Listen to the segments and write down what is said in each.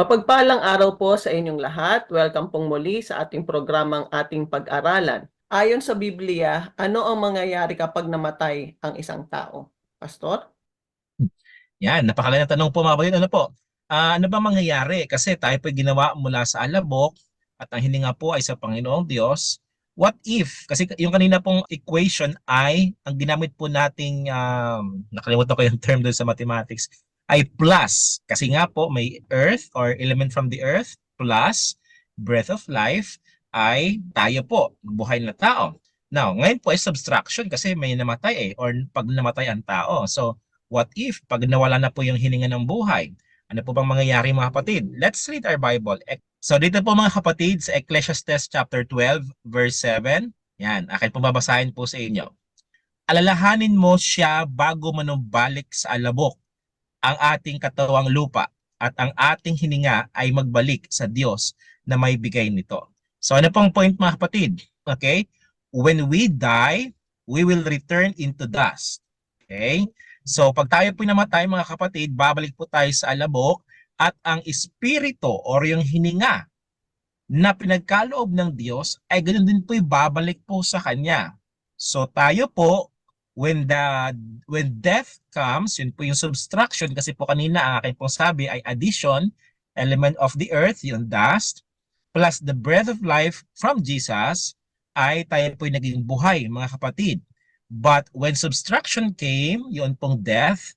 Mapagpalang araw po sa inyong lahat. Welcome pong muli sa ating programang ating pag-aralan. Ayon sa Biblia, ano ang mangyayari kapag namatay ang isang tao? Pastor? Yan, napakalaking tanong po mga kapatid. Ano po? Ah, ano ba mangyayari? Kasi tayo po ginawa mula sa alabok at ang hininga po ay sa Panginoong Diyos. What if? Kasi yung kanina pong equation ay, ang ginamit po nating, um, nakalimutan ko yung term doon sa mathematics, ay plus. Kasi nga po may earth or element from the earth plus breath of life ay tayo po, buhay na tao. Now, ngayon po ay subtraction kasi may namatay eh, or pag namatay ang tao. So, what if pag nawala na po yung hininga ng buhay? Ano po bang mangyayari mga kapatid? Let's read our Bible. So dito po mga kapatid sa Ecclesiastes chapter 12 verse 7. Yan, akin po babasahin po sa inyo. Alalahanin mo siya bago manumbalik sa alabok ang ating katawang lupa at ang ating hininga ay magbalik sa Diyos na may bigay nito. So ano pong point mga kapatid? Okay? When we die, we will return into dust. Okay? So pag tayo po namatay mga kapatid, babalik po tayo sa alabok at ang espiritu or yung hininga na pinagkaloob ng Diyos ay ganoon din po babalik po sa Kanya. So tayo po, when the when death comes, yun po yung subtraction kasi po kanina ang akin pong sabi ay addition, element of the earth, yung dust, plus the breath of life from Jesus, ay tayo po naging buhay mga kapatid. But when subtraction came, yun pong death,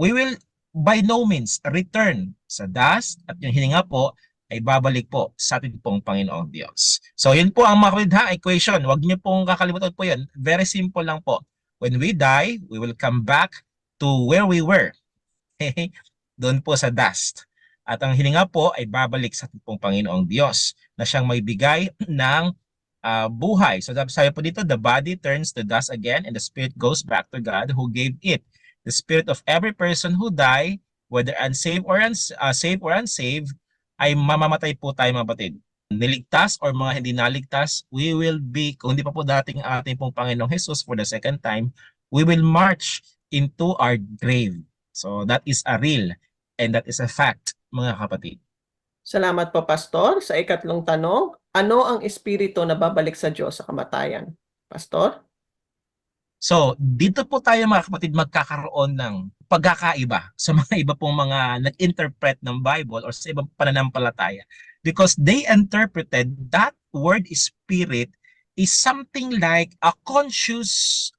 we will by no means return sa dust at yung hininga po ay babalik po sa ating pong Panginoong Diyos. So yun po ang mga kapatid ha, equation. Huwag niyo pong kakalimutan po yun. Very simple lang po. When we die, we will come back to where we were. Doon po sa dust. At ang hininga po ay babalik sa ating Panginoong Diyos na siyang may bigay ng uh, buhay. So sabi po dito, the body turns to dust again and the spirit goes back to God who gave it. The spirit of every person who die, whether unsaved or uns uh, saved or unsaved, ay mamamatay po tayo mga. Niligtas or mga hindi naligtas, we will be, kung hindi pa po dating ating pong Panginoong Jesus for the second time, we will march into our grave. So that is a real and that is a fact, mga kapatid. Salamat po, Pastor. Sa ikatlong tanong, ano ang espiritu na babalik sa Diyos sa kamatayan? Pastor? So, dito po tayo mga kapatid magkakaroon ng pagkakaiba sa mga iba pong mga nag-interpret ng Bible or sa ibang pananampalataya because they interpreted that word spirit is something like a conscious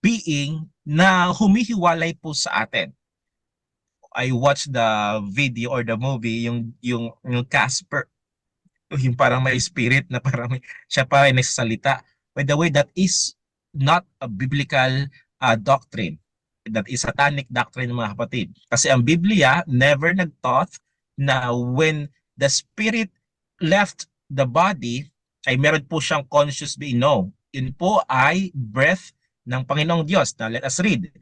being na humihiwalay po sa atin. I watched the video or the movie yung yung yung Casper yung parang may spirit na parang may, siya pa ay nagsasalita. By the way, that is not a biblical uh, doctrine. That is satanic doctrine mga kapatid. Kasi ang Biblia never nag-taught na when the spirit left the body, ay meron po siyang conscious being. No. Yun po ay breath ng Panginoong Diyos. Now, let us read.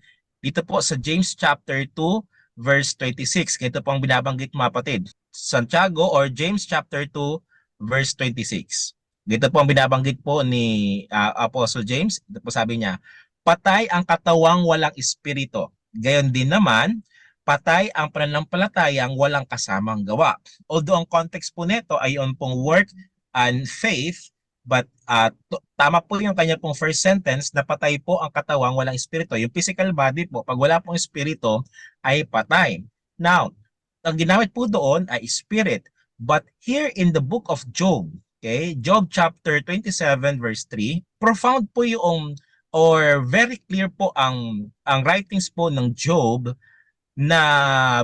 Dito po sa James chapter 2 verse 26. Ito po ang binabanggit mga kapatid. Santiago or James chapter 2 verse 26. Dito po ang binabanggit po ni uh, Apostle James. Ito po sabi niya, patay ang katawang walang espiritu. Gayon din naman, patay ang pananampalatayang walang kasamang gawa. Although ang context po nito ay on pong work and faith, but uh, tama po yung kanya pong first sentence na patay po ang katawang walang espiritu. Yung physical body po, pag wala pong espiritu, ay patay. Now, ang ginamit po doon ay spirit. But here in the book of Job, okay, Job chapter 27 verse 3, profound po yung or very clear po ang ang writings po ng Job na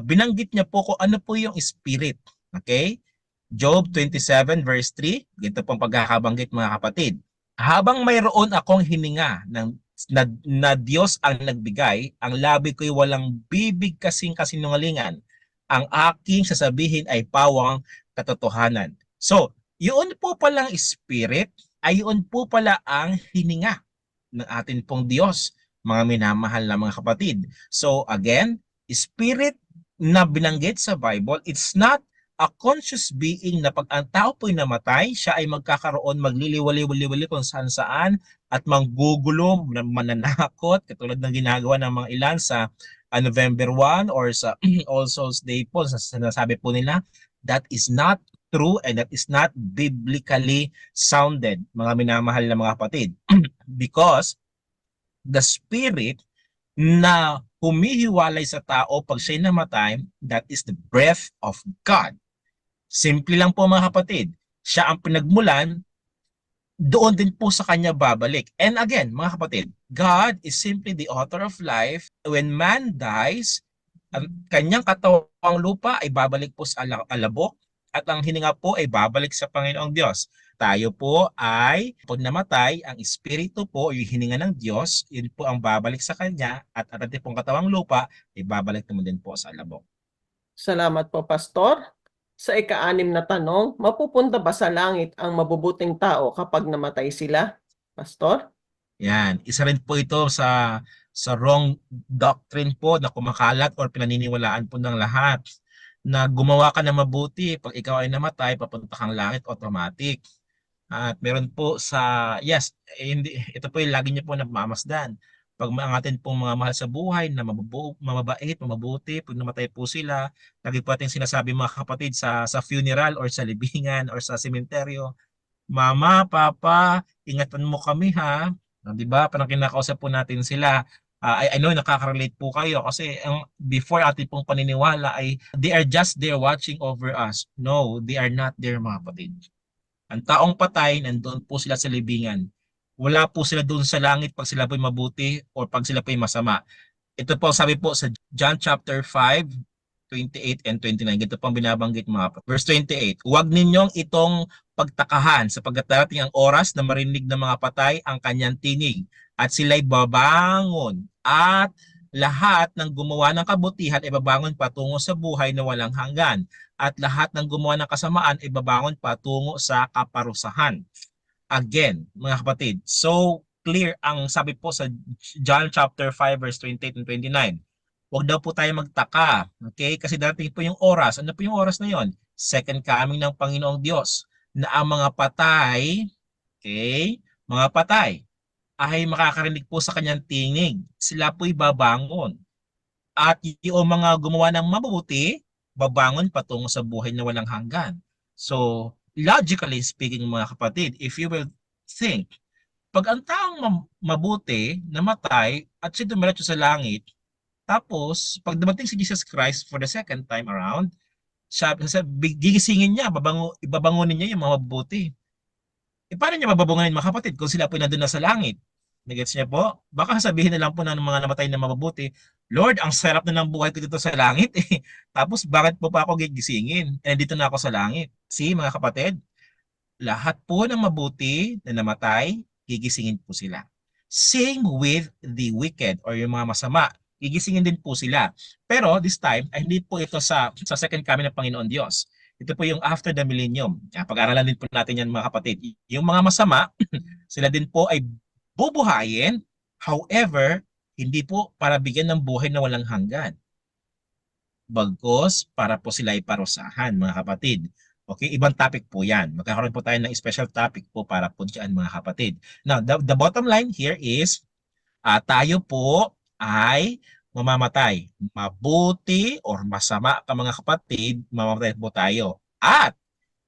binanggit niya po kung ano po yung spirit. Okay? Job 27 verse 3, ganito pong pagkakabanggit mga kapatid. Habang mayroon akong hininga ng na, na Diyos ang nagbigay, ang labi ko'y walang bibig kasing kasinungalingan. Ang aking sasabihin ay pawang katotohanan. So, yun po palang spirit ay yun po pala ang hininga ng atin pong Diyos, mga minamahal na mga kapatid. So again, spirit na binanggit sa Bible, it's not a conscious being na pag ang tao po'y namatay, siya ay magkakaroon, magliliwali-wali-wali kung saan saan at manggugulo, mananakot, katulad ng ginagawa ng mga ilan sa uh, November 1 or sa All Souls Day po, sa sinasabi po nila that is not true and that is not biblically sounded, mga minamahal na mga kapatid. Because the spirit na humihiwalay sa tao pag siya'y namatay, that is the breath of God. Simple lang po mga kapatid. Siya ang pinagmulan, doon din po sa kanya babalik. And again, mga kapatid, God is simply the author of life. When man dies, ang kanyang katawang lupa ay babalik po sa ala- alabok at ang hininga po ay babalik sa Panginoong Diyos. Tayo po ay, pag namatay, ang espiritu po, yung hininga ng Diyos, yun po ang babalik sa Kanya at ang ating pong katawang lupa ay babalik naman din po sa alabok. Salamat po, Pastor. Sa ika-anim na tanong, mapupunta ba sa langit ang mabubuting tao kapag namatay sila? Pastor? Yan, isa rin po ito sa sa wrong doctrine po na kumakalat or pinaniniwalaan po ng lahat na gumawa ka na mabuti pag ikaw ay namatay papunta kang langit automatic. At meron po sa yes, eh, hindi ito po yung lagi niyo po namamasdan. Pag ang atin pong mga mahal sa buhay na mabubu, mamabait, mamabuti, pag namatay po sila, lagi po ating sinasabi mga kapatid sa sa funeral or sa libingan or sa sementeryo, Mama, Papa, ingatan mo kami ha. Ah, 'Di ba? Parang kinakausap po natin sila. Ah, I, I know nakaka-relate po kayo kasi ang before ating pong paniniwala ay they are just there watching over us. No, they are not there mga kapatid. Ang taong patay, nandoon po sila sa libingan. Wala po sila doon sa langit pag sila po'y mabuti o pag sila po'y masama. Ito po sabi po sa John chapter 5, 28 and 29. Ito pang binabanggit mga kapatid. Verse 28. Huwag ninyong itong pagtakahan sapagkat darating ang oras na marinig ng mga patay ang kanyang tinig at sila'y babangon at lahat ng gumawa ng kabutihan ay babangon patungo sa buhay na walang hanggan at lahat ng gumawa ng kasamaan ay babangon patungo sa kaparusahan. Again, mga kapatid, so clear ang sabi po sa John chapter 5 verse 28 and 29. Huwag daw po tayo magtaka, okay? Kasi darating po yung oras. Ano po yung oras na yon? Second coming ng Panginoong Diyos na ang mga patay, okay, mga patay, ay makakarinig po sa kanyang tinig. Sila po'y babangon. At yung mga gumawa ng mabuti, babangon patungo sa buhay na walang hanggan. So, logically speaking mga kapatid, if you will think, pag ang taong mabuti, namatay, at siya dumiretso sa langit, tapos, pag dumating si Jesus Christ for the second time around, siya, sa, gigisingin niya, babango, ibabangunin niya yung mga mabuti. E paano niya mababangunin mga kapatid kung sila po nandun na sa langit? Nagets niya po? Baka sabihin na lang po ng mga namatay na mabubuti, Lord, ang sarap na ng buhay ko dito sa langit. Eh. Tapos bakit po pa ako gigisingin? Eh, dito na ako sa langit. See, mga kapatid, lahat po ng mabuti na namatay, gigisingin po sila. Same with the wicked or yung mga masama. Gigisingin din po sila. Pero this time, ay hindi po ito sa, sa second coming ng Panginoon Diyos. Ito po yung after the millennium. Kaya Pag-aralan din po natin yan mga kapatid. Yung mga masama, sila din po ay bubuhayin. However, hindi po para bigyan ng buhay na walang hanggan. Bagkos para po sila ay parusahan mga kapatid. Okay, ibang topic po yan. Magkakaroon po tayo ng special topic po para po dyan mga kapatid. Now, the, the bottom line here is, ah, tayo po ay mamamatay. Mabuti or masama ka mga kapatid, mamamatay po tayo. At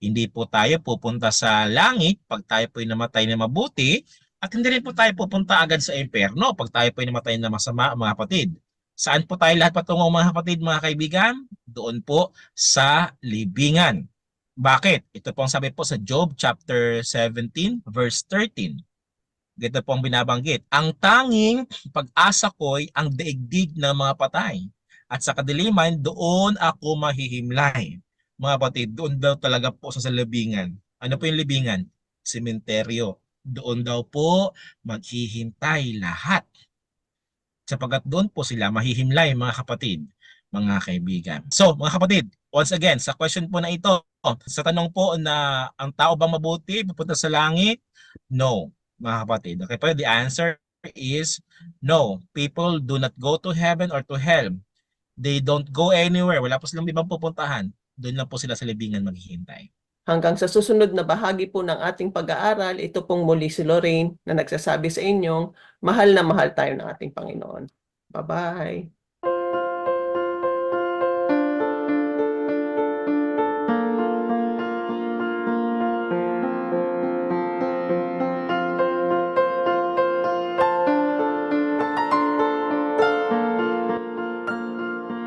hindi po tayo pupunta sa langit pag tayo po ay namatay na mabuti at hindi rin po tayo pupunta agad sa impyerno pag tayo po ay namatay na masama mga kapatid. Saan po tayo lahat patungo mga kapatid, mga kaibigan? Doon po sa libingan. Bakit? Ito po ang sabi po sa Job chapter 17 verse 13. Ganito po ang binabanggit. Ang tanging pag-asa ko'y ang daigdig ng mga patay. At sa kadiliman, doon ako mahihimlay. Mga kapatid, doon daw talaga po sa libingan. Ano po yung libingan? Sementeryo. Doon daw po maghihintay lahat. Sapagat doon po sila mahihimlay mga kapatid, mga kaibigan. So, mga kapatid, once again, sa question po na ito, sa tanong po na ang tao bang mabuti, pupunta sa langit? No, mga kapatid. Okay po, the answer is no. People do not go to heaven or to hell. They don't go anywhere. Wala po silang ibang pupuntahan. Doon lang po sila sa libingan maghihintay. Hanggang sa susunod na bahagi po ng ating pag-aaral, ito pong muli si Lorraine na nagsasabi sa inyong mahal na mahal tayo ng ating Panginoon. Bye-bye!